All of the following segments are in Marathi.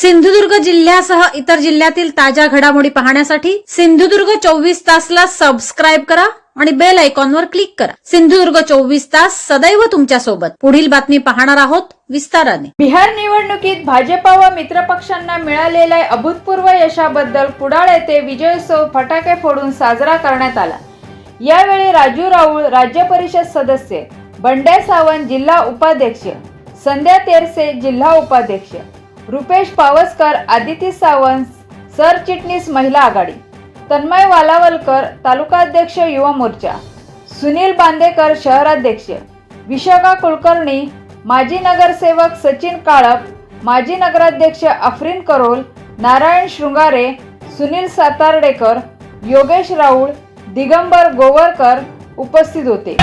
सिंधुदुर्ग जिल्ह्यासह इतर जिल्ह्यातील ताज्या घडामोडी पाहण्यासाठी सिंधुदुर्ग चोवीस तासला सबस्क्राईब करा आणि बेल आयकॉनवर क्लिक करा. सिंधुदुर्ग चोवीस तास सदैव तुमच्यासोबत. पुढील बातमी पाहणार आहोत विस्ताराने. बिहार निवडणुकीत भाजपा व मित्रपक्षांना मिळालेल्या अभूतपूर्व यशाबद्दल कुडाळ येथे विजयोत्सव फटाके फोडून साजरा करण्यात आला. यावेळी राजू राऊळ राज्य परिषद सदस्य बंड्या सावंत जिल्हा उपाध्यक्ष संध्या तेरसे जिल्हा उपाध्यक्ष रुपेश पावसकर आदिती सावंत सरचिटणीस महिला आघाडी तन्मय वालावलकर तालुकाध्यक्ष युवा मोर्चा सुनील बांदेकर शहराध्यक्ष विशाखा कुलकर्णी माजी नगरसेवक सचिन काळप माजी नगराध्यक्ष अफरीन करोल नारायण शृंगारे सुनील सातार्डेकर योगेश राऊळ दिगंबर गोवरकर उपस्थित होते.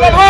बोलो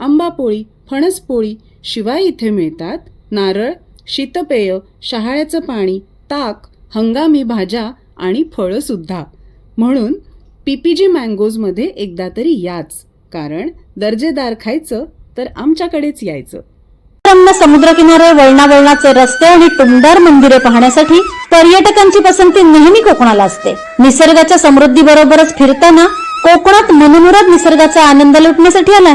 आंबापोळी फणसपोळी शिवाय इथे मिळतात. नारळ शीतपेय शहाळ्याचं पाणी ताक हंगामी भाज्या आणि फळंसुद्धा. म्हणून पीपीजी मँगोजमध्ये एकदा तरी याच. कारण दर्जेदार खायचं तर आमच्याकडेच यायचं. रम्य वळणा वळणावळणाचे रस्ते आणि टुमदार मंदिरे पाहण्यासाठी पर्यटकांची पसंती नेहमी कोकणाला असते. निसर्गाच्या समृद्धी बरोबरच फिरताना कोकणात मनमुराद निसर्गाचा आनंद लुटण्यासाठी आलाय.